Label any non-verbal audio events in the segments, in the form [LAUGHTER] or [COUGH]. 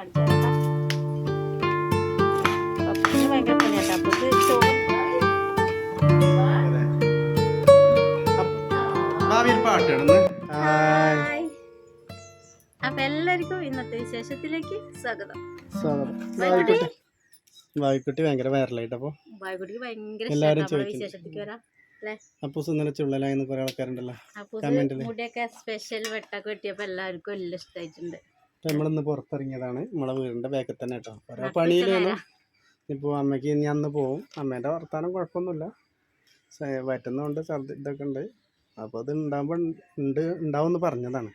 കാണിച്ചു തരാം ഭയങ്കര പണിയാട്ടോ ചോറ് അപ്പൊ എല്ലാവർക്കും ഇന്നത്തെ വിശേഷത്തിലേക്ക് സ്വാഗതം. വായിക്കുട്ടി? വായിക്കുട്ടി ഭയങ്കര വൈറലായിട്ടപ്പോ ബായ്കുട്ടിക്ക് ഭയങ്കര എല്ലാവരും വിശേഷത്തിലേക്ക് വരാം. അല്ലേ? അപ്പൂസ് ഇന്നലെ ചുള്ളലായെന്ന് കുറെ ആൾക്കാരുണ്ടല്ലോ അപ്പൂസ് മുടിയൊക്കെ സ്പെഷ്യൽ വെട്ടൊക്കെ വെട്ടിയപ്പോ എല്ലാവർക്കും എല്ലാം ഇഷ്ടമായിട്ടുണ്ട് നമ്മളിന്ന് പുറത്തിറങ്ങിയതാണ്. നമ്മളെ വീടിന്റെ ബാക്കിൽ തന്നെ കേട്ടോ. ഓരോ പണിയിലാണ്. ഇപ്പോൾ അമ്മയ്ക്ക് ഇനി അന്ന് പോവും. അമ്മേന്റെ വർത്താനം കുഴപ്പമൊന്നുമില്ല. വറ്റുന്നതുകൊണ്ട് ഛർദി ഇതൊക്കെ ഉണ്ട്. അപ്പോൾ അത് ഉണ്ടാകുമ്പോൾ ഉണ്ട് ഉണ്ടാവും പറഞ്ഞതാണ്.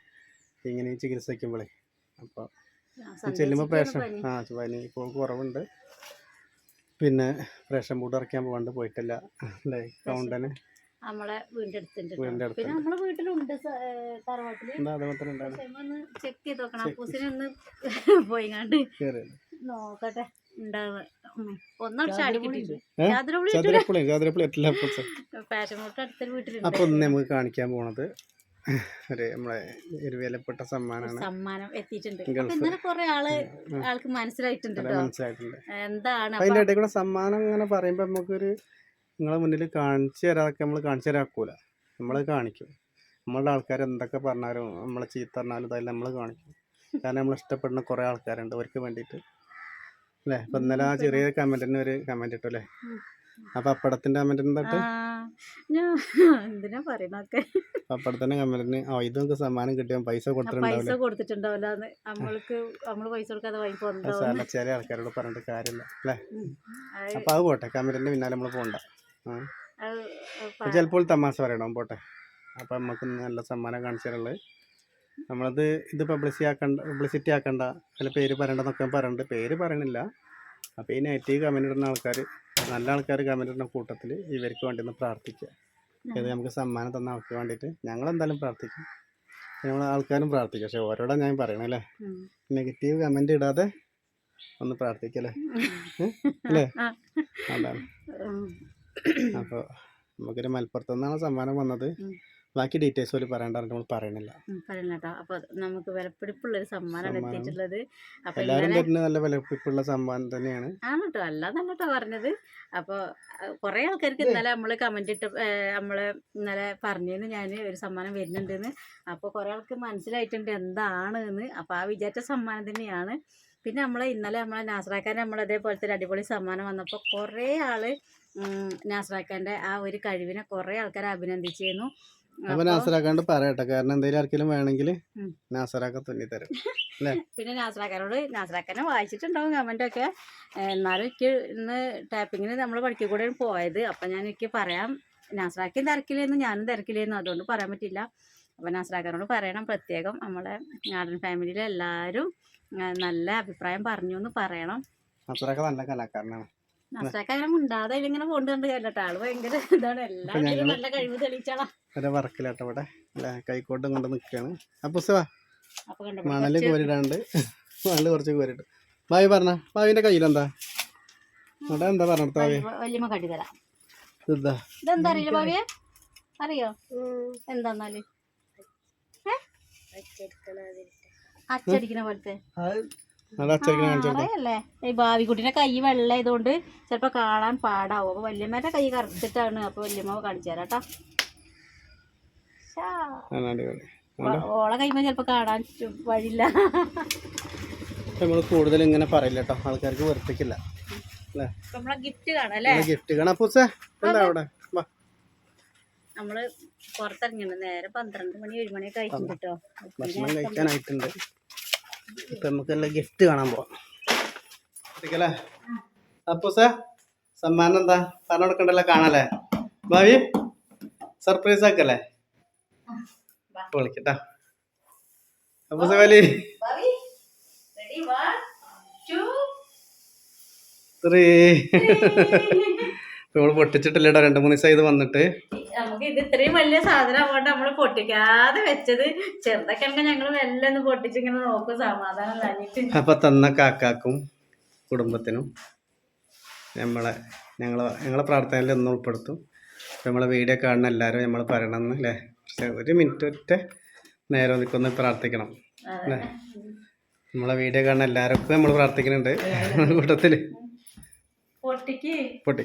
ഇങ്ങനെ ചികിത്സിക്കുമ്പോളേ. അപ്പോൾ ചെല്ലുമ്പോൾ പ്രേഷൻ ആ പനി ഇപ്പോൾ കുറവുണ്ട്. പിന്നെ പ്രേഷൻ ബൂട്ട് ഇറക്കാൻ പോകാണ്ട് പോയിട്ടില്ല. അല്ലേ? കൗണ്ടന് നമ്മളെ വീടിന്റെ അടുത്തുണ്ട് പിന്നെ നമ്മളെ വീട്ടിലുണ്ട് തറവാട്ടിൽ. ഒന്ന് ചെക്ക് ചെയ്ത് നോക്കണം. അപ്പൂസിനെ ഒന്ന് പോയിങ്ങാണ്ട് നോക്കട്ടെ. ഉണ്ടാവുക. ഒന്ന് നമുക്ക് കാണിക്കാൻ പോണത് ഒരു നമ്മളെ ഒരു വിലപ്പെട്ട സമ്മാനമാണ് സമ്മാനം എത്തിയിട്ടുണ്ട്. അപ്പൊ ഇന്നലെ കുറെ ആൾ ആൾക്ക് മനസ്സിലായിട്ടുണ്ട് മനസ്സിലായിട്ടുണ്ട്. എന്താണ് അപ്പൊ അതിന്റെ ഇടയിൽ കൂടെ സമ്മാനം ഇങ്ങനെ പറയുമ്പോ നമുക്കൊരു നിങ്ങളെ മുന്നിൽ കാണിച്ചു തരാതൊക്കെ നമ്മൾ കാണിച്ചു തരാക്കൂല. നമ്മൾ കാണിക്കും. നമ്മളുടെ ആൾക്കാർ എന്തൊക്കെ പറഞ്ഞാലും നമ്മളെ ചീത്ത പറഞ്ഞാലും ഇതായാലും നമ്മൾ കാണിക്കും. കാരണം നമ്മൾ ഇഷ്ടപ്പെടുന്ന കുറേ ആൾക്കാരുണ്ട്. അവർക്ക് വേണ്ടിയിട്ട്. അല്ലേ? അപ്പം ഇന്നലെ ആ ചെറിയ കമന്റിന് ഒരു കമന്റ് ഇട്ടു അല്ലേ? അപ്പൊ ഇട്ടിട്ട് ആ, ഞാൻ എന്തിനാ പറയണൊക്കെ പപ്പടത്തിന്റെ കമന്റിന് ആ ഇത് നമുക്ക് സമ്മാനം കിട്ടിയ പൈസ കൊടുത്തിട്ടുണ്ടാവില്ല? ചെറിയ നമ്മൾക്ക് നമ്മൾ പൈസ കൊടുക്കാതെ ചില ആൾക്കാരോട് പറഞ്ഞിട്ട് കാര്യമില്ല. അല്ലേ? അപ്പൊ അത് പോട്ടെ. കമന്റിന്റെ പിന്നാലെ നമ്മൾ പോകണ്ട ആ ചിലപ്പോൾ തമാശ പറയണം? പോട്ടെ. അപ്പം നമുക്ക് നല്ല സമ്മാനം കാണിച്ചാലുള്ളത് നമ്മളത് ഇത് പബ്ലിസി ആക്കണ്ട പബ്ലിസിറ്റി ആക്കണ്ട. അതിൽ പേര് പറയണ്ടെന്നൊക്കെ പറയുന്നുണ്ട് പേര് പറയണില്ല. അപ്പോൾ ഈ നെഗറ്റീവ് കമന്റ് ഇടുന്ന ആൾക്കാർ നല്ല ആൾക്കാർ കമന്റ് ഇടുന്ന കൂട്ടത്തിൽ ഇവർക്ക് വേണ്ടി ഒന്ന് പ്രാർത്ഥിക്കുക. ഇത് നമുക്ക് സമ്മാനം തന്ന ആൾക്ക് വേണ്ടിയിട്ട് ഞങ്ങൾ എന്തായാലും പ്രാർത്ഥിക്കും. നമ്മൾ ആൾക്കാരും പ്രാർത്ഥിക്കും. പക്ഷെ ഓരോടെ ഞാൻ പറയണല്ലേ നെഗറ്റീവ് കമന്റ് ഇടാതെ ഒന്ന് പ്രാർത്ഥിക്കല്ലേ? അല്ലേ. അതാണ്. അപ്പോൾ നമുക്കൊരു മലപ്പുറത്തു നിന്നാണ് സമ്മാനം വന്നത്. ബാക്കി ഡീറ്റെയിൽസ് പോലും പറയണ്ട നമ്മൾ പറയണില്ല. പറയണട്ടോ അപ്പോൾ നമുക്ക് വിലപ്പിടിപ്പുള്ള ഒരു സമ്മാനമാണ് സമ്മാനം. എത്തിയിട്ടുള്ളത്. അപ്പോൾ എല്ലാവരും തരുന്ന നല്ല വിലപ്പിടിപ്പുള്ള സമ്മാനം തന്നെയാണ്. ആണ് കേട്ടോ പറഞ്ഞത്. അപ്പോൾ കുറേ ആൾക്കാർക്ക് ഇന്നലെ നമ്മൾ കമന്റ് ഇട്ട് നമ്മൾ ഇന്നലെ പറഞ്ഞിരുന്നു ഞാൻ ഒരു സമ്മാനം വരുന്നുണ്ടെന്ന്. അപ്പോൾ കുറേ ആൾക്ക് മനസ്സിലായിട്ടുണ്ട് എന്താണ് എന്ന് അപ്പോൾ ആ വിചാരിച്ച സമ്മാനം തന്നെയാണ്. പിന്നെ നമ്മൾ ഇന്നലെ നമ്മളെ നാസറാക്കാൻ നമ്മൾ അതേപോലത്തെ ഒരു അടിപൊളി സമ്മാനം വന്നപ്പോൾ കുറേ ആൾ നാസറാക്കാന്റെ ആ ഒരു കഴിവിനെ കുറേ ആൾക്കാരെ അഭിനന്ദിച്ചിരുന്നു. അപ്പൊ നാസറാക്കാണ്ട് പറയട്ടെ കാരണം എന്തെങ്കിലും ആർക്കെങ്കിലും വേണമെങ്കിൽ. നാസറാക്ക തുന്നി തരും [LAUGHS] പിന്നെ നാസറാക്കാനോട് നാസറാക്കാനെ വായിച്ചിട്ടുണ്ടാവും കമന്റൊക്കെ. എന്നാലും എനിക്ക് ഇന്ന് ടാപ്പിങ്ങിന് നമ്മൾ പഠിക്കുക കൂടെ പോയത്. അപ്പൊ ഞാൻ എനിക്ക് പറയാം നാസറാക്കിയും തിരക്കില്ലായിരുന്നു ഞാനും തിരക്കില്ലായിരുന്നു അതുകൊണ്ട് പറയാൻ പറ്റില്ല അപ്പൊ നാസറാക്കാനോട് പറയണം പ്രത്യേകം നമ്മളെ നാടൻ ഫാമിലിയിലെ എല്ലാവരും നല്ല അഭിപ്രായം പറഞ്ഞു എന്ന് പറയണം. നാസറാക്ക നല്ല കലാകാരനാണ്. കൊണ്ടുകൊണ്ട് കേട്ടോ ആൾ ഭയങ്കര ഇതാണ്. എല്ലാവരും നല്ല കഴിവ് തെളിയിച്ചാളാ. ഒരു വർക്കിലാട്ടോ ഇവിടെ. അല്ലേ കൈക്കോട്ടും കൊണ്ട് നിൽക്കുകയാണ് അപ്പൊ മണൽ കോരിടാണ്ട്. മണൽ കുറച്ച് കോരിട്ട്. ഭാവി പറഞ്ഞ. ഭാവിന്റെ കയ്യിലെന്താ? അവിടെ എന്താ പറഞ്ഞിട്ട് ഭാവി വലിയമ്മ കട്ടി തരാം. ഇതാ ഇതെന്താ അറിയില്ല ഭാവിയെ അറിയോ? എന്താന്നാൽ? അച്ചടിക്കണ പോലത്തെ. കൊടുത്തേ. ഈ ഭാവിക്കുട്ടിന്റെ കൈ വെള്ള ആയതുകൊണ്ട് ചിലപ്പോ കാണാൻ പാടാവും. അപ്പൊ വല്യമ്മേന്റെ കൈ കറുത്തിട്ടാണ് അപ്പൊ വല്യമ്മ കാണിച്ചു തരാം കേട്ടോ ഓളെ കൈമ ചിലപ്പോ കാണാൻ വഴിയില്ല. നമ്മൾ കൂടുതൽ ഇങ്ങനെ പറയില്ല കേട്ടോ ആൾക്കാർക്ക് വെറുപ്പിക്കില്ല. അല്ലേ? നമ്മളെ ഗിഫ്റ്റ് കാണാം അല്ലേ? ഗിഫ്റ്റ് കാണാ. പൂസേ എന്താ അവിടെ? വാ. നമ്മൾ പുറത്തിറങ്ങിണ്ട് നേരെ പന്ത്രണ്ട് മണി ഏഴ് മണിയൊക്കെ ആയിട്ടുണ്ട് കേട്ടോ ഭക്ഷണം കഴിക്കാനായിട്ടുണ്ട്. ഇപ്പൊ നമുക്കെല്ലാം ഗിഫ്റ്റ് കാണാൻ പോവാം. അപ്പൊ സാർ സമ്മാനം എന്താ? പറഞ്ഞു കൊടുക്കണ്ടല്ലോ കാണാല്ലേ? ഭാവി സർപ്രൈസ് ആക്കല്ലേ? വിളിക്കട്ടാ. അപ്പൊ സാലി ത്രീ നമ്മൾ പൊട്ടിച്ചിട്ടില്ലടാ രണ്ട് മൂന്ന് ദിവസം ഇത് വന്നിട്ട്. നമുക്ക് ഇത് ഇത്രയും വലിയ സാധനം ആവുകൊണ്ട് നമ്മൾ പൊട്ടിക്കാതെ വെച്ചത്. ചെറുതൊക്കെ ഞങ്ങൾ മെല്ലെ ഒന്ന് പൊട്ടിച്ചിങ്ങനെ നോക്കും. സമാധാനം തന്നിട്ട് അപ്പൊ തന്ന കാക്കാക്കും കുടുംബത്തിനും നമ്മളെ ഞങ്ങളെ ഞങ്ങളെ പ്രാർത്ഥനയിൽ ഒന്ന് ഉൾപ്പെടുത്തും. അപ്പൊ നമ്മളെ വീഡിയോ കാണുന്ന എല്ലാവരും നമ്മൾ പറയണമെന്ന് അല്ലേ? പക്ഷെ ഒരു മിനിറ്റ് ഒറ്റ നേരം ഒന്നിക്കൊന്ന് പ്രാർത്ഥിക്കണം. അല്ലേ? നമ്മളെ വീഡിയോ കാണുന്ന എല്ലാവർക്കും നമ്മൾ പ്രാർത്ഥിക്കുന്നുണ്ട്. [LAUGHS] കൂട്ടത്തിൽ പൊട്ടി.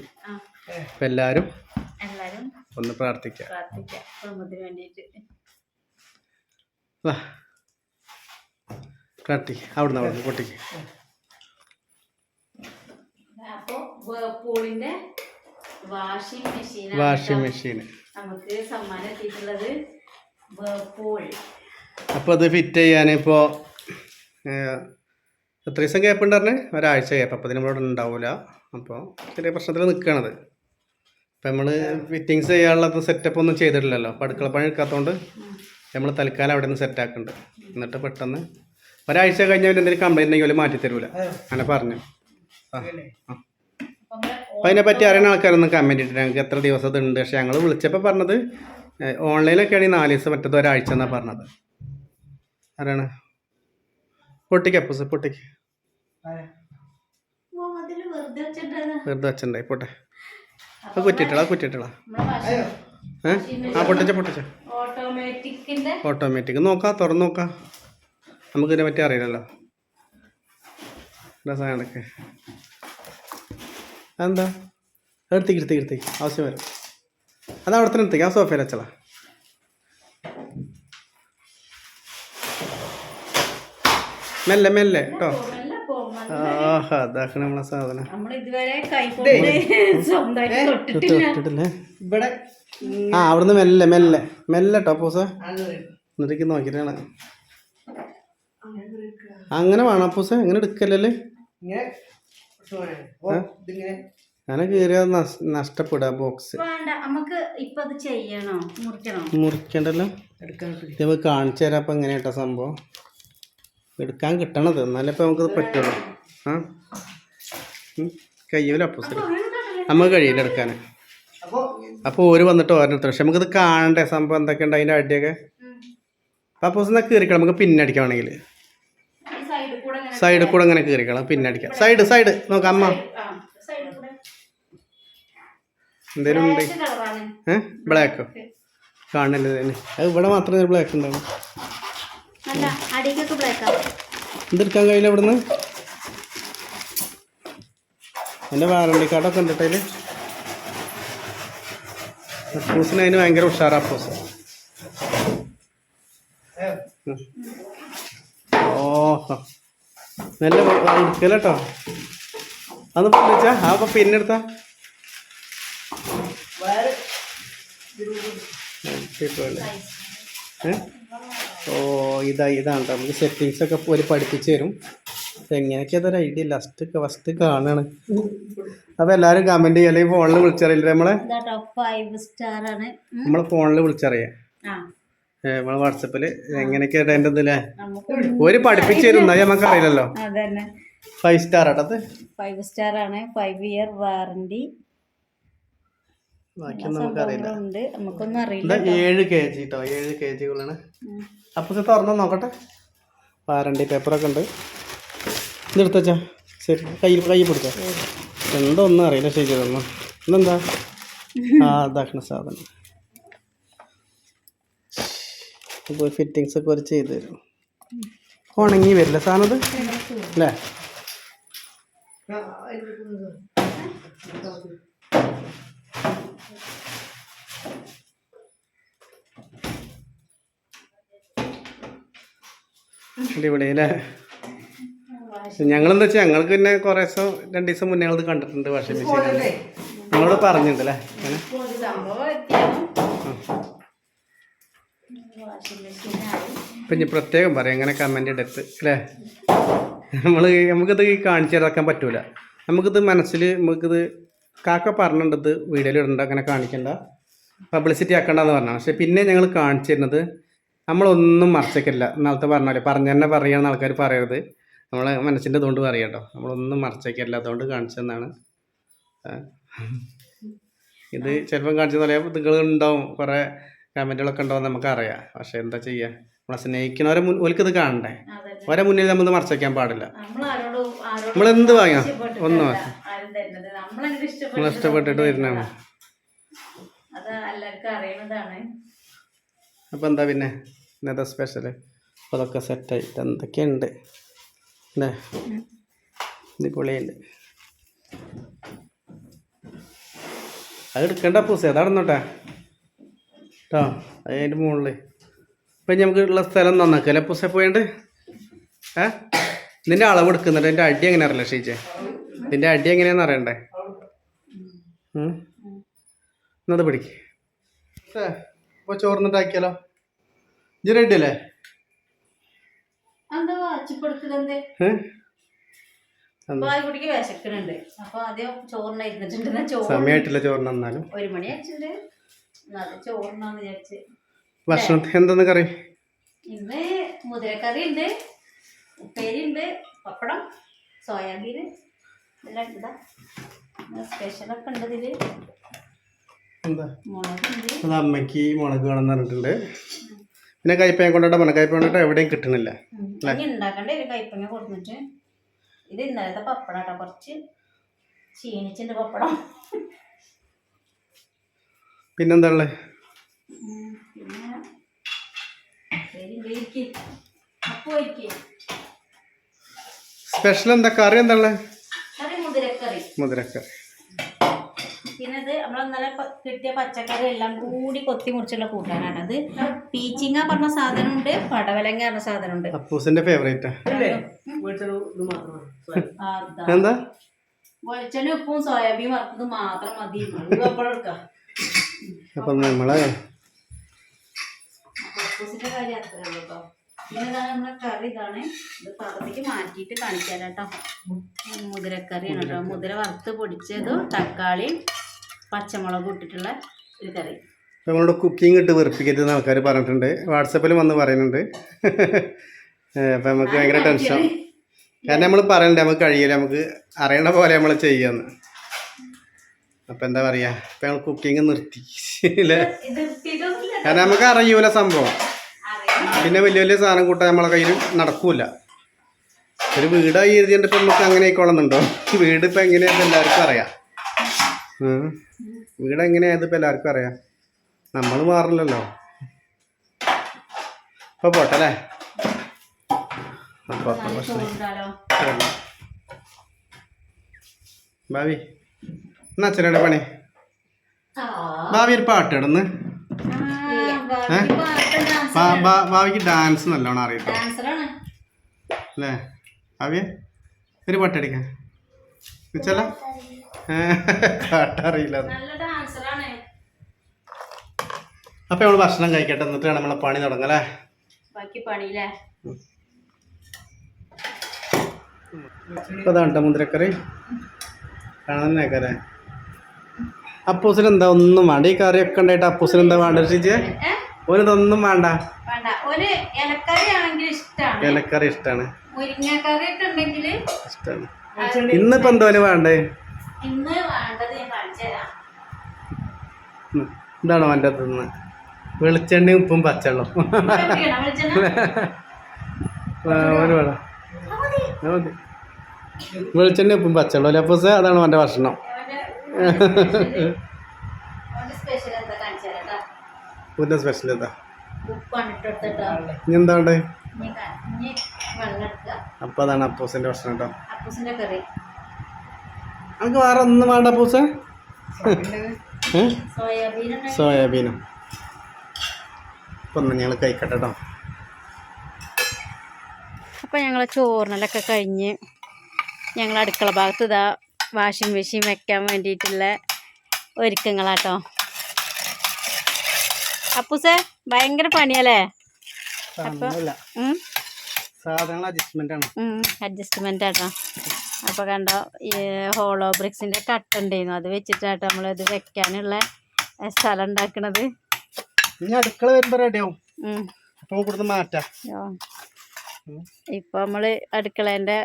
അപ്പം എല്ലാവരും എല്ലാരും ഒന്ന് പ്രാർത്ഥിക്കാം. കുടുംബത്തിന് വേണ്ടിയിട്ട്. വാ പ്രാർത്ഥി അവിടുന്ന് അവിടുന്ന് പൊട്ടിക്ക്. അപ്പൊ വേർപൂളിന്റെ വാഷിംഗ് മെഷീൻ വാഷിംഗ് മെഷീൻ നമുക്ക് സമ്മാനം എത്തിയിട്ടുള്ളത് വേർപൂൾ അപ്പോൾ അത് ഫിറ്റ് ചെയ്യാൻ ഇപ്പൊ എത്ര ദിവസം ഗ്യാപ്പ് ഉണ്ടായിരുന്നേ ഒരാഴ്ച ഗ്യാപ്പ്. അപ്പോൾ ഇതിനോട് ഉണ്ടാവില്ല അപ്പോൾ ചെറിയ പ്രശ്നത്തിൽ നിൽക്കണത് അപ്പം നമ്മൾ ഫിറ്റിങ്സ് ചെയ്യാനുള്ള സെറ്റപ്പ് ഒന്നും ചെയ്തിട്ടില്ലല്ലോ. അപ്പോൾ അടുക്കള പണി എടുക്കാത്തതുകൊണ്ട് നമ്മൾ തൽക്കാലം അവിടെ നിന്ന് സെറ്റ് ആക്കുന്നുണ്ട് എന്നിട്ട് പെട്ടെന്ന് ഒരാഴ്ച കഴിഞ്ഞാൽ എന്തെങ്കിലും കംപ്ലൈന്റ് ഉണ്ടെങ്കിൽ അവർ മാറ്റി തരൂല. അങ്ങനെ പറഞ്ഞു. ആ ആ. അപ്പം അതിനെപ്പറ്റി അറിയുന്ന ആൾക്കാരൊന്നും കമന്റ് ഇട്ടിട്ട് ഞങ്ങൾക്ക് എത്ര ദിവസം ഇതുണ്ട്. ഉണ്ട് പക്ഷേ ഞങ്ങൾ വിളിച്ചപ്പോൾ പറഞ്ഞത് ഓൺലൈനിലൊക്കെ ആണെങ്കിൽ നാല് ദിവസം മറ്റത് ഒരാഴ്ച എന്നാണ് പറഞ്ഞത്. ആരാണ്? പൊട്ടിക്ക് അപ്പൂസ് പൊട്ടിക്ക്. വെറുതെ അച്ഛന്റെ വെറുതെ വെച്ചിട്ടുണ്ടായി. പോട്ടെ. അത് കുറ്റിട്ടോ കുറ്റിട്ടളാ നമ്മളെ ഏ? ആ പൊട്ടിച്ച പൊട്ടിച്ച. ഓട്ടോമാറ്റിക് നോക്കാം തുറന്ന് നോക്കാം. നമുക്ക് ഇതിനെ പറ്റി അറിയില്ലല്ലോ. രസമാണൊക്കെ അതെന്താ? എടുത്തേക്ക് എടുത്തേക്ക് എടുത്തേക്ക് ആവശ്യം വരും. അത് അവിടെ തന്നെ എടുത്തേക്ക് ആ സോഫയിൽ വെച്ചളാ. മെല്ലെ മെല്ലെ കേട്ടോ. ആഹാ അതാക്കണ നമ്മളെ സാധനം. നമ്മൾ ഇതുവരെ കൈകൊണ്ട് സ്വന്തമായിട്ട് തൊട്ടിട്ടില്ല. തൊട്ടിട്ടില്ലേ. ആ അവിടുന്ന് മെല്ലെ മെല്ലെ മെല്ലെ കേട്ടോ പൂസ. എന്നിട്ടേക്ക് നോക്കിട്ടാണ് അങ്ങനെ വേണപ്പൂസ പൂസ? ഇങ്ങനെ എടുക്കല്ലേ? അങ്ങനെ കയറിയ നഷ്ടപ്പെടാ ബോക്സ്. വേണ്ട നമുക്ക് ഇപ്പൊ അത് ചെയ്യണോ? മുറിക്കണോ? മുറിക്കണ്ടല്ലോ. കാണിച്ചു തരാം അപ്പൊ എങ്ങനെയാട്ടോ സംഭവം. എടുക്കാൻ കിട്ടണത്. എന്നാലേ ഇപ്പൊ നമുക്ക് പറ്റുള്ളൂ. ആ? കയ്യൂല അപ്പൂസ് നമുക്ക് കഴിയില്ല എടുക്കാൻ അപ്പോൾ ഓര് വന്നിട്ട് ഓരോരുത്തർ പക്ഷെ നമുക്കിത് കാണണ്ടേ? സംഭവം എന്തൊക്കെ ഉണ്ട് അതിന്റെ അടിയൊക്കെ? അപ്പോൾ എന്നാൽ കീറിക്കണം. നമുക്ക് പിന്നടിക്കാം വേണമെങ്കിൽ. സൈഡിൽ കൂടെ ഇങ്ങനെ സൈഡിൽ കൂടെ അങ്ങനെ കീറിക്കണം പിന്നടിക്കാം സൈഡ് സൈഡ്. നോക്കാം അമ്മ. എന്തേലും ഉണ്ട്? ഏ? ബ്ലാക്കോ കാണില്ല ഇതിന്. അത് ഇവിടെ മാത്രമേ ബ്ലാക്ക് ഉണ്ടാവും. എന്തെടുക്കാൻ കഴിയില്ല ഇവിടുന്ന്? എന്റെ വാറണ്ടി കാർഡൊക്കെ ഉണ്ട് അതിൽ അപ്പൂസിന് അതിന് ഭയങ്കര ഉഷാറാ അപ്പൂസ്. ഓഹോ നല്ല എടുക്കലട്ടോ അന്ന് പൊന്നിച്ചാ ആ അപ്പൊ. ഏ? ഓ ഇതാ ഇതാണ്. നമുക്ക് സെറ്റിങ്സ് ഒക്കെ ഒരു പഠിപ്പിച്ചു തരും എങ്ങനെയൊക്കെ അതൊരു ഐഡിയ ലാസ്റ്റ് ഫസ്റ്റ് കാണാണ്. അപ്പൊ എല്ലാരും കമന്റ് ചെയ്യാം. അല്ലെങ്കിൽ ഫോണിൽ വിളിച്ചറിയില്ല നമ്മളെ? നമ്മളെ ഫോണിൽ വിളിച്ചറിയാം. നമ്മളെ വാട്സപ്പിൽ എങ്ങനെയൊക്കെ ഇടേണ്ടത് ഇതില്ലേ ഒരു പഠിപ്പിച്ചു തരുന്ന നമുക്ക് അറിയില്ലല്ലോ. ഫൈവ് സ്റ്റാർ ആട്ടത് ഫൈവ് സ്റ്റാർ ആണ്. ഫൈവ് ഇയർ വാറണ്ടി ഏഴ് കെ ജി കേട്ടോ. ഏഴ് കെ ജി ഉള്ളാണ് അപ്പൊ തുറന്നു നോക്കട്ടെ. വാറണ്ടി പേപ്പറൊക്കെ ഉണ്ട്. ഇതെടുത്തച്ചാ. ശരി കയ്യിൽ കയ്യിൽ പിടിച്ചോ എന്തോ ഒന്നും അറിയില്ല ശരി ഇതൊന്നും. ഇതെന്താ? ആ അതാക്കണ സാധനം. ഇപ്പോൾ ഫിറ്റിങ്സ് ഒക്കെ ഒരു ചെയ്ത് തരും. ഉണങ്ങി വരില്ല സാധനം അത്? അല്ലേ? അടിപൊളി അല്ലേ ഞങ്ങളെന്താ വെച്ചാൽ ഞങ്ങൾക്ക് പിന്നെ കുറേ ദിവസം രണ്ട് ദിവസം മുന്നേ ഞങ്ങൾ കണ്ടിട്ടുണ്ട് വാഷിംഗ് മെഷീൻ നിങ്ങളോട് പറഞ്ഞിട്ടുണ്ട് അല്ലേ ഇനി പ്രത്യേകം പറയാം അങ്ങനെ കമന്റ് എടുത്ത് അല്ലേ? നമ്മൾ നമുക്കിത് കാണിച്ചു തരാക്കാൻ പറ്റൂല. നമുക്കിത് മനസ്സിൽ നമുക്കിത് കാക്ക പറഞ്ഞിട്ടത് വീഡിയോയിൽ ഇടണ്ട അങ്ങനെ കാണിക്കണ്ട. പബ്ലിസിറ്റി ആക്കണ്ടെന്ന് പറഞ്ഞു പക്ഷെ പിന്നെ ഞങ്ങൾ കാണിച്ചു തരുന്നത് നമ്മളൊന്നും മറച്ചേക്കില്ല ഇന്നാളത്തെ പറഞ്ഞാലേ പറഞ്ഞു തന്നെ പറയുകയാണെന്ന് ആൾക്കാർ പറയരുത് നമ്മളെ മനസ്സിന്റെ ഇതുകൊണ്ട് പറയാം കേട്ടോ. നമ്മളൊന്നും മറച്ചേക്കല്ലാത്തതുകൊണ്ട് കാണിച്ചതെന്നാണ് ഇത് ചിലപ്പം കാണിച്ചു പറയാം നിങ്ങൾ ഉണ്ടാവും കുറേ കമന്റുകളൊക്കെ ഉണ്ടാവും നമുക്കറിയാം. പക്ഷെ എന്താ ചെയ്യുക നമ്മളെ സ്നേഹിക്കുന്നവരെ മുൻ ഇത് കാണണ്ടേ? ഒരേ മുന്നിൽ നമ്മൾ മറച്ചേക്കാൻ പാടില്ല. നമ്മളെന്ത് വാങ്ങാം? ഒന്ന് നമ്മൾ ഇഷ്ടപ്പെട്ടിട്ട് വരുന്നതാണ്. അപ്പം എന്താ പിന്നെ? ഇന്നത്തെ സ്പെഷ്യൽ അപ്പോൾ അതൊക്കെ സെറ്റായിട്ട് എന്തൊക്കെയുണ്ട്? അല്ലേ ഇത്. പൊളിയുണ്ട് അത് എടുക്കണ്ട പൂസ അതടന്നോട്ടെ കേട്ടോ അതിന്റെ മുകളിൽ ഇപ്പം നമുക്ക് ഉള്ള സ്ഥലം നന്നാക്കല്ലേ പൂസ പോയണ്ട് ഏ? നിന്റെ അളവ് എടുക്കുന്നുണ്ട് എന്റെ അടി എങ്ങനെ അറിയില്ല ഷീച്ചേ നിന്റെ അടി എങ്ങനെയാണെന്ന് അറിയണ്ടേ. എന്നത് പിടിക്ക്. ഇപ്പോൾ ചോറിന്നിട്ടാക്കിയാലോ? ഇജ്ജ് റെഡി അല്ലേ? ആദ്യം ചോറിന എന്നാലും. ഭക്ഷണത്തിന് എന്തെന്ന് കറി? ഇന്ന് മുതിരക്കറി ഉണ്ട് ഉപ്പേരി ഉണ്ട് പപ്പടം സോയാബീൻ എല്ലാം ഇതാ. സ്പെഷ്യലൊക്കെ ഉണ്ട് ഇതിൽ. എന്താ? അമ്മയ്ക്ക് മുളക് വേണമെന്ന് പറഞ്ഞിട്ടുണ്ട്. പിന്നെ കയ്പയും കൊണ്ടിട്ട് പറഞ്ഞ. കയ്പ കൊണ്ടിട്ട് എവിടെയും കിട്ടണില്ല. ഉണ്ടാക്കണ്ടേ? ഒരു കൈപ്പങ്ങ കൊടുത്തിട്ട് ഇത് ഇന്നലത്തെ കുറച്ച് പപ്പടം. പിന്നെന്താ ഉള്ളത്. സ്പെഷ്യൽ എന്താ? കറി എന്താ ഉള്ളത് മുതിരക്കറി. മുതിരക്കറി പിന്നെ ഇത് നമ്മൾ ഇന്നലെ കിട്ടിയ പച്ചക്കറി എല്ലാം കൂടി കൊത്തി മുറിച്ചുള്ള കൂട്ടാനാണ് അത്. പീച്ചിങ്ങ പറഞ്ഞ സാധനമുണ്ട് പടവലങ്ങ പറഞ്ഞ സാധനമുണ്ട്. അപ്പൂസിന്റെ ഫേവറേറ്റാ. എന്താ? വെളിച്ചെണ്ണ ഉപ്പും സോയാബീൻ വറുത്തത് മാത്രം മതി. അപ്പൊ നമ്മൾ കക്കൂസിന്റെ കാര്യം അത്രേ ഉള്ളൂ കേട്ടോ പിന്നെ നമ്മളെ കറി ഇതാണ്. ഇത് പകുതിക്ക് മാറ്റിയിട്ട് കാണിക്കാം കേട്ടോ മുതിരക്കറിയാണ് കേട്ടോ മുതിര വറുത്ത് പൊടിച്ചതും തക്കാളിയും പച്ചമുളകും ഇട്ടിട്ടുള്ള ഒരു കറി. നമ്മളോട് കുക്കിംഗ് ഇട്ട് വെറുപ്പിക്കരുതെന്ന് ആൾക്കാർ പറഞ്ഞിട്ടുണ്ട്. വാട്സപ്പിൽ വന്ന് പറയുന്നുണ്ട്. അപ്പം നമുക്ക് ഭയങ്കര ടെൻഷൻ കാരണം നമ്മൾ പറയണ്ടേ നമുക്ക് കഴിയില്ല നമുക്ക് അറിയണ പോലെ നമ്മൾ ചെയ്യാന്ന്. അപ്പം എന്താ പറയുക ഇപ്പം ഞങ്ങൾ കുക്കിംഗ് നിർത്തി അല്ലേ കാരണം നമുക്ക് അറിയൂല സംഭവം. പിന്നെ വലിയ വലിയ സാധനം കൂട്ടാൻ നമ്മളെ കയ്യിൽ നടക്കൂല. ഒരു വീടായി എഴുതിയിട്ട് ഇപ്പം നമുക്ക് അങ്ങനെ ആയിക്കോളുന്നുണ്ടോ വീട് ഇപ്പം എങ്ങനെയാണെന്ന് എല്ലാവർക്കും അറിയാം. വീട് എങ്ങനെയായത് ഇപ്പം എല്ലാവർക്കും അറിയാം. നമ്മൾ മാറില്ലല്ലോ. അപ്പോൾ പോട്ടല്ലേ? ഭാവി എന്നാ അച്ഛനയുടെ പണി? ആ. ഭാവി ഒരു പാട്ട് ഇടുന്ന് ഭാവിക്ക് ഡാൻസ് നല്ലോണം അറിയാം ഡാൻസറാണ് അല്ലേ? ഭാവിയെ ഒരു പാട്ടടിക്കാൻ വെച്ചല്ല? നമ്മൾ അപ്പം നമ്മൾ ഭക്ഷണം കഴിക്കട്ടെ എന്നിട്ട് നമ്മളെ പണി തുടങ്ങലേ. ബാക്കി പണിയില്ലേ? അതാണ് മുദ്രക്കറി കാണാനേക്കല്ലേ അപ്പൂസിന് എന്താ ഒന്നും വേണ്ട? ഈ കറി ഒക്കെ ഉണ്ടായിട്ട് അപ്പൂസിന് എന്താ വേണ്ട ചേച്ചി? ഓനിതൊന്നും വേണ്ട. ഇലക്കറി ഇഷ്ടമാണ് ഇഷ്ടമാണ് ഇഷ്ടമാണ് ഇന്നിപ്പോൾ എന്തോന് വേണ്ടേ? ഇന്ന് വേണ്ടത് ഞാൻ കാണിച്ചു തരാം തിന്ന് വെളിച്ചെണ്ണയും ഉപ്പും പച്ചവെള്ളം. ഒരു വേണം അത് മതി. വെളിച്ചെണ്ണ ഉപ്പും പച്ചവെള്ളം. അല്ലേ പൂസ അതാണ് എന്റെ ഭക്ഷണം. അവന്റെ സ്പെഷ്യൽ എന്താ ഇനി എന്താ എടുക്കുക. അപ്പോൾ അതാണ് അപ്പൂസിന്റെ ഭക്ഷണം കേട്ടോ. നമുക്ക് വേറെ ഒന്നും വേണ്ട പൂസ സോയാബീനും. ഒന്ന് ഞങ്ങൾ കഴിക്കട്ടെ കേട്ടോ അപ്പം ഞങ്ങൾ ചോറിനലൊക്കെ കഴിഞ്ഞ് ഞങ്ങൾ അടുക്കള ഭാഗത്ത് ഇതാ വാഷിംഗ് മെഷീൻ വെക്കാൻ വേണ്ടിയിട്ടുള്ള ഒരുക്കങ്ങളാട്ടോ. അപ്പൂസേ ഭയങ്കര പണിയല്ലേ? അപ്പൊ സാധനങ്ങൾ അഡ്ജസ്റ്റ്മെന്റ് ആണ്. അഡ്ജസ്റ്റ്മെന്റ് ആട്ടോ. അപ്പോൾ കണ്ടോ ഈ ഹോളോ ബ്രിക്സിന്റെ കട്ട് ഉണ്ടായിരുന്നു അത് നമ്മൾ ഇത് വെക്കാനുള്ള സ്ഥലം ഉണ്ടാക്കണത്. ഇനി അടുക്കള വരുമ്പോൾ റെഡിയാവും. അപ്പോൾ മാറ്റാം. ഇപ്പൊ നമ്മൾ അടുക്കളേന്റെ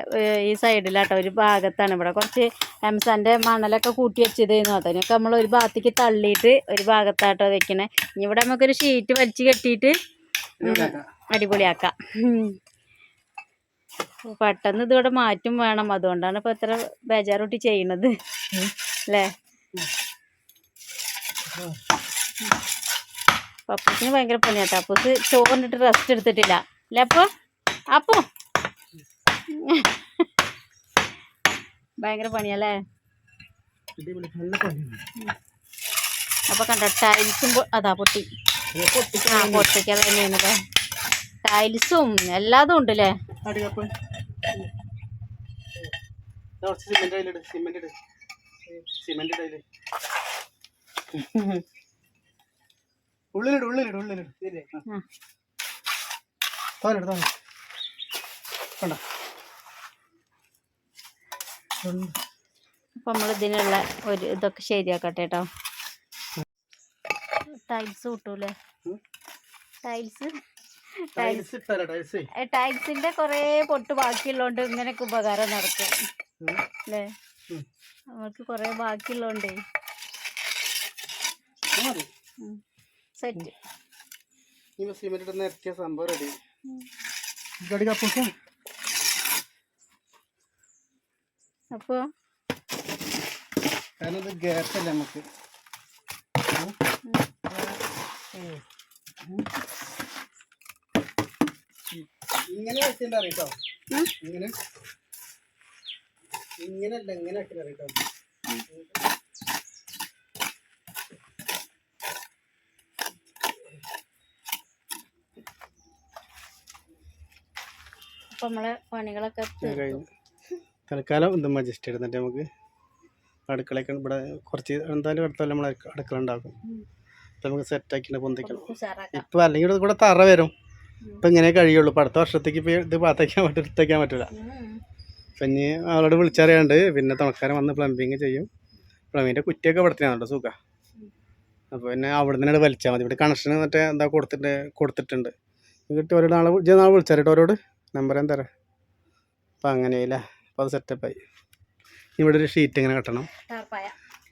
ഈ സൈഡിലാട്ടോ ഒരു ഭാഗത്താണ്. ഇവിടെ കുറച്ച് എംസാന്റെ മണലൊക്കെ കൂട്ടി വെച്ചതായിരുന്നു അതിനൊക്കെ നമ്മൾ ഒരു ഭാഗത്തേക്ക് തള്ളിയിട്ട് ഒരു ഭാഗത്താട്ടോ വെക്കണേ. ഇനി ഇവിടെ നമുക്കൊരു ഷീറ്റ് വലിച്ചു കെട്ടിയിട്ട് അടിപൊളിയാക്കാം. പെട്ടെന്ന് ഇതിവിടെ മാറ്റും വേണം. അതുകൊണ്ടാണ് ഇപ്പൊ ഇത്ര ബേജാറൂട്ടി ചെയ്യണത്. അല്ലേ? പപ്പൂസിന് ഭയങ്കര പണിയാട്ടോ അപ്പൂസ് ചോറിനിട്ട് റെസ്റ്റ് എടുത്തിട്ടില്ല. അല്ലേ അപ്പൊ? അപ്പോ? ഭയങ്കര പണിയല്ലേ അപ്പൊ കണ്ട ടൈൽസും അതാ പൊട്ടി. ആ പൊട്ടിക്കാൻ തന്നെയാണ് ടൈൽസും എല്ലാതും ഉണ്ട് അല്ലേ അടികപ്പ് കുറച്ച് സിമെന്റ് അതിലിട് സിമെന്റ് ഇട്. സിമെന്റ് ഇട് അതിൽ ഉള്ളിലിട് ഉള്ളിലിട് ഉള്ളിലിട്. ആ. തോന്നിട്ട് തോന്നി കണ്ട. അപ്പൊ നമ്മൾ ഇതിനുള്ള ഒരു ഇതൊക്കെ ശരിയാക്കട്ടെ കേട്ടോ ടൈൽസ് കിട്ടൂലേ? ടൈൽസ് ടൈൽസിന്റെ കൊറേ പൊട്ട് ബാക്കിയുള്ളോണ്ട് ഇങ്ങനെയൊക്കെ ഉപകാരം നടക്കും. അല്ലേ നമ്മൾക്ക് നമുക്ക് ബാക്കിയുള്ളോണ്ടേ. സെറ്റ്. സിമെന്റ് സംഭവം റെഡി ഗടി അപ്പോൾ കാരണം ഇത് നമുക്ക്. ഇങ്ങനെ വെച്ചിട്ടുണ്ട് അറിയിട്ടോ ഇങ്ങനെ. ഇങ്ങനല്ല ഇങ്ങനെ വെച്ചിട്ട് അറിയിട്ടോ അപ്പോൾ നമ്മളെ പണികളൊക്കെ തീർന്നു. കഴിഞ്ഞു തൽക്കാലം ഇത് മജസ്റ്റ് എടുത്തിട്ട് നമുക്ക് അടുക്കളയൊക്കെ ഇവിടെ കുറച്ച് എന്തായാലും അടുത്തല്ല നമ്മൾ അടുക്കള ഉണ്ടാക്കും. നമുക്ക് സെറ്റാക്കിയിട്ട് പൊന്തിക്കണം. ഇപ്പൊ അല്ലെങ്കിൽ കൂടെ തറ വരും. ഇപ്പം ഇങ്ങനെ കഴിയുള്ളൂ. ഇപ്പം അടുത്ത വർഷത്തേക്ക് ഇപ്പോൾ ഇത് പാത്തേക്കാൻ പറ്റും എടുത്തേക്കാൻ പറ്റില്ല. പിന്നെ അപ്പം ഇനി അവളോട് വിളിച്ചറിയാണ്ട് പിന്നെ തുണക്കാരൻ വന്ന് പ്ലംബിങ് ചെയ്യും. പ്ലംബിങ്ങിന്റെ കുറ്റിയൊക്കെ പടത്തിനാണല്ലോ സുഖ. അപ്പോൾ പിന്നെ അവിടെ നിന്ന് വലിച്ചാൽ മതി. ഇവിടെ കണക്ഷൻ മറ്റേ എന്താ കൊടുത്തിട്ട് കൊടുത്തിട്ടുണ്ട്. കിട്ടി ഒരു നാളെ നാളെ വിളിച്ചറിയട്ടോ അവരോട്. നമ്പർ ഞാൻ തരാം. അപ്പം അങ്ങനെയല്ലേ. അപ്പോൾ അത് സെറ്റപ്പായി ഇവിടെ ഒരു ഷീറ്റ് ഇങ്ങനെ കെട്ടണം.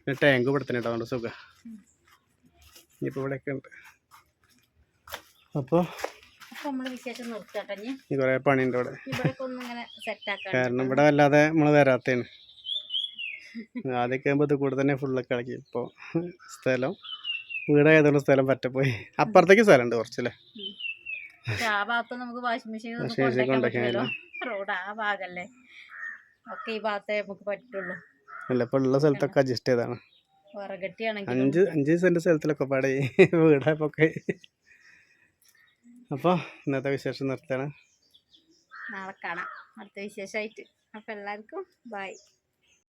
പിന്നെ ടാങ്ക് തന്നെ അതുകൊണ്ട് സുഖ. ഇനിയിപ്പോൾ ഇവിടെയൊക്കെ ഉണ്ട്. അപ്പോൾ നമ്മൾ വിശേഷം കുറേ പണിയുണ്ട് ഇവിടെ. ഇവിടെയൊക്കെ സെറ്റാക്കാം കാരണം ഇവിടെ വല്ലാതെ നമ്മൾ വരാത്തേന് ആദ്യമൊക്കെ ആകുമ്പോൾ ഇത് കൂടെ തന്നെ ഫുള്ളൊക്കെ ഇളക്കി ഇപ്പോൾ സ്ഥലം വീടായതുകൊണ്ട് സ്ഥലം പറ്റപ്പോയി. അപ്പുറത്തേക്ക് സ്ഥലമുണ്ട് കുറച്ചല്ലേ? ആ ഭാഗത്ത് നമുക്ക് വാഷിംഗ് മെഷീൻ റോഡ് ആ ഭാഗല്ലേ. ഒക്കെ ഈ ഭാഗത്തേ നമുക്ക് പറ്റുള്ളൂ. അല്ല ഇപ്പോൾ ഉള്ള സ്ഥലത്തൊക്കെ അഡ്ജസ്റ്റ് ചെയ്താണ്. അഞ്ച് അഞ്ച് സെന്റ് സ്ഥലത്തിലൊക്കെ പാടേ വീടായപ്പോൾ ഒക്കെ അപ്പോൾ ഇന്നത്തെ വിശേഷം നിർത്തണം. നാളെ കാണാം. അടുത്ത വിശേഷമായിട്ട് അപ്പോൾ എല്ലാവർക്കും ബൈ.